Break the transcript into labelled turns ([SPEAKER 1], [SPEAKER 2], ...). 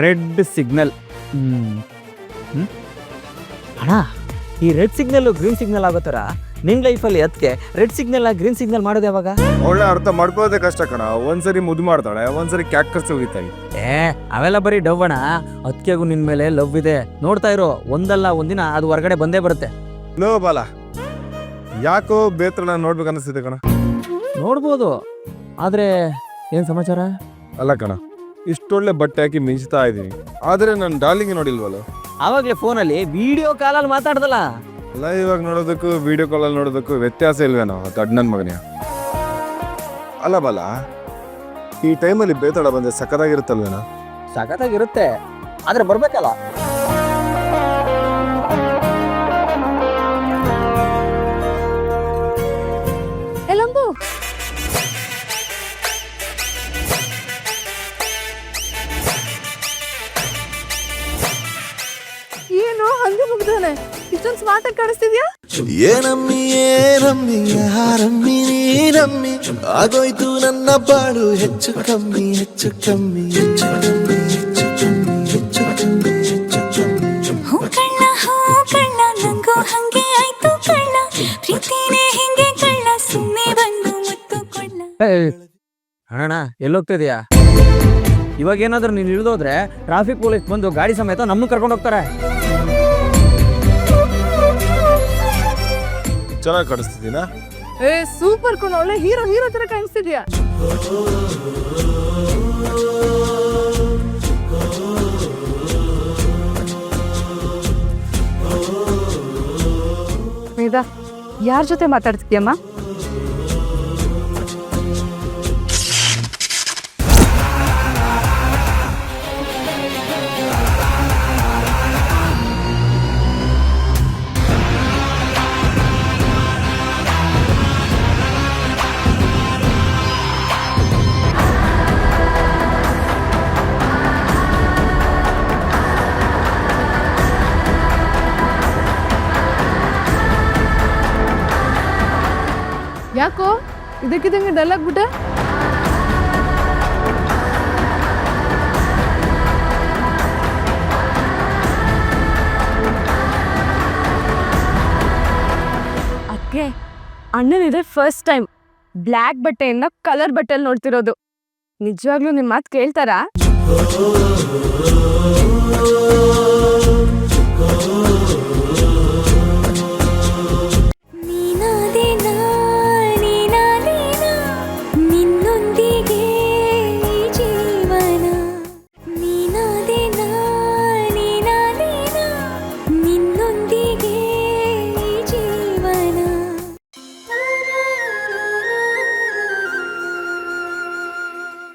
[SPEAKER 1] Red signal. ಹ್ಮ್.
[SPEAKER 2] ಅಣ್ಣ ಈ red signal green signal ಆಗೋ ಥರ ನಿನ್ನ ಲೈಫಲ್ಲಿ ಅದಕ್ಕೆ ರೆಡ್ ಸಿಗ್ನಲ್ ಗ್ರೀನ್ ಸಿಗ್ನಲ್ ಮಾಡೋದು ಯಾವಾಗ?
[SPEAKER 3] ಒಳ್ಳೆ ಅರ್ಥ ಮಾಡ್ಕೊಳ್ಳೋದೇ ಕಷ್ಟ ಕಣ. ಒಂದ್ಸರಿ ಮುದ್ದು ಮಾಡ್ತಾಳೆ ಒಂದ್ಸರಿ ಕ್ಯಾಕ್ ಕರ್ಸಿ ಹೋಗಿತಾಯಿ
[SPEAKER 2] ಏ ಅವೆಲ್ಲ ಬರೀ ಡವ್ವಣ ಅದಕ್ಕೆಗೂ ನಿನ್ನ ಮೇಲೆ ಲವ್ ಇದೆ. ನೋಡ್ತಾ ಇರೋ ಒಂದಲ್ಲ ಒಂದಿನ ಅದು ಹೊರಗಡೆ ಬಂದೇ ಬರುತ್ತೆ.
[SPEAKER 3] ಲೋ ಬಾಲ ಯಾಕೋ ಬೇತ್ರನ ನೋಡ್ಬೇಕು ಅನಿಸ್ತಿದೆ ಕಣ.
[SPEAKER 2] ನೋಡ್ಬೋದು. ಆದ್ರೆ ಏನ್ ಸಮಾಚಾರ?
[SPEAKER 3] ಅಲ್ಲ ಕಣ ಇಷ್ಟೊಳ್ಳೆ ಬಟ್ಟೆ ಹಾಕಿ ಮಿಂಚ್ತಾ ಇದೀನಿ ಆದ್ರೆ ನಾನು ಡಾರ್ಲಿಂಗ್ ನೋಡಿಲ್ವಲ್ಲ?
[SPEAKER 2] ಆವಾಗ್ಲೇ ಫೋನಲ್ಲಿ ವಿಡಿಯೋ ಕಾಲಲ್ಲಿ ಮಾತಾಡ್ದಲ್ಲ?
[SPEAKER 3] ಅಲ್ಲ ಇವಾಗ ನೋಡೋದಕ್ಕೂ ವಿಡಿಯೋ ಕಾಲಲ್ಲಿ ನೋಡೋದಕ್ಕೂ ವ್ಯತ್ಯಾಸ ಇಲ್ವೇನೋ ದಡ್ಡನ್ ಮಗನೇ ಅಲ್ಲ ಬಲ ಈ ಟೈಮಲ್ಲಿ ಬೇತಾಳ ಬಂದ್ರೆ ಸಖತ್ತಾಗಿರುತ್ತಲ್ವೇನೋ?
[SPEAKER 2] ಸಖತ್ತಾಗಿರುತ್ತೆ. ಆದ್ರೆ ಬರ್ಬೇಕಲ್ಲ?
[SPEAKER 4] ಹಂಗೆ ಮುಗ್ದಾನೆ. ಇಷ್ಟೊಂದು ಸ್ಮಾರ್ಟ್ ಆಗಿ ಕಾಣಿಸ್ತಿದ್ಯಾ?
[SPEAKER 5] ಏನಮ್ಮಿ ಏನಮ್ಮಿ ಯಾರಮ್ಮಿ ನೀನಮ್ಮಿ ಆಗೋಯ್ತು ನನ್ನ ಬಾಳು ಹೆಚ್ಚು ಕಮ್ಮಿ ಹೆಚ್ಚು ಕಮ್ಮಿ ಹೆಚ್ಚು ಕಮ್ಮಿ ಹೆಚ್ಚು ಕಮ್ಮಿ ಹೆಚ್ಚು ಕಮ್ಮಿ ಹೆಚ್ಚು ಕಮ್ಮಿ.
[SPEAKER 6] ಹೂ ಕಣ್ಣ ಹೂ ಕಣ್ಣ ನಂಗೂ ಹಂಗೆ ಆಯ್ತು ಕಳ್ಳ ಪ್ರೀತಿನೇ ಹಿಂಗೆ ಕಳ್ಳ ಸುಮ್ಮನೆ ಬಂದು ಮುತ್ತು ಕೊಳ್ಳ
[SPEAKER 2] ಅಣ್ಣ ಎಲ್ಲೋಗ್ತಿದ್ಯಾ? ಇವಾಗ ಏನಾದ್ರೂ ನೀನು ಇಳಿದೋದ್ರೆ ಟ್ರಾಫಿಕ್ ಪೊಲೀಸ್ ಬಂದು ಗಾಡಿ ಸಮೇತ ನಮ್ಮನ್ನು ಕರ್ಕೊಂಡು ಹೋಗ್ತಾರೆ.
[SPEAKER 3] ಚೆನ್ನಾಗಿ ಕಾಣಿಸ್ತಿದ್ದೀನ?
[SPEAKER 4] ಏ ಸೂಪರ್ ಕಣ ಒಳ್ಳೆ ಹೀರೋ ಹೀರೋ ತರ ಕಾಣಿಸ್ತಿದ್ಯಾ? ಯಾರ ಜೊತೆ ಮಾತಾಡ್ತಿದ್ಯಮ್ಮ? ಯಾಕೋ? ಇದಕ್ಕಿದಂಗೆ ಡಲ್ ಆಗ್ಬಿಟ್ಟ? ಅಕ್ಕೆ, ಅಣ್ಣನಿದೆ ಫಸ್ಟ್ ಟೈಮ್ ಬ್ಲ್ಯಾಕ್ ಬಟ್ಟೆಯನ್ನ ಕಲರ್ ಬಟ್ಟೆಯಲ್ಲಿ ನೋಡ್ತಿರೋದು. ನಿಜವಾಗ್ಲೂ ನಿಮ್ಮ ಮಾತು ಕೇಳ್ತಾರಾ?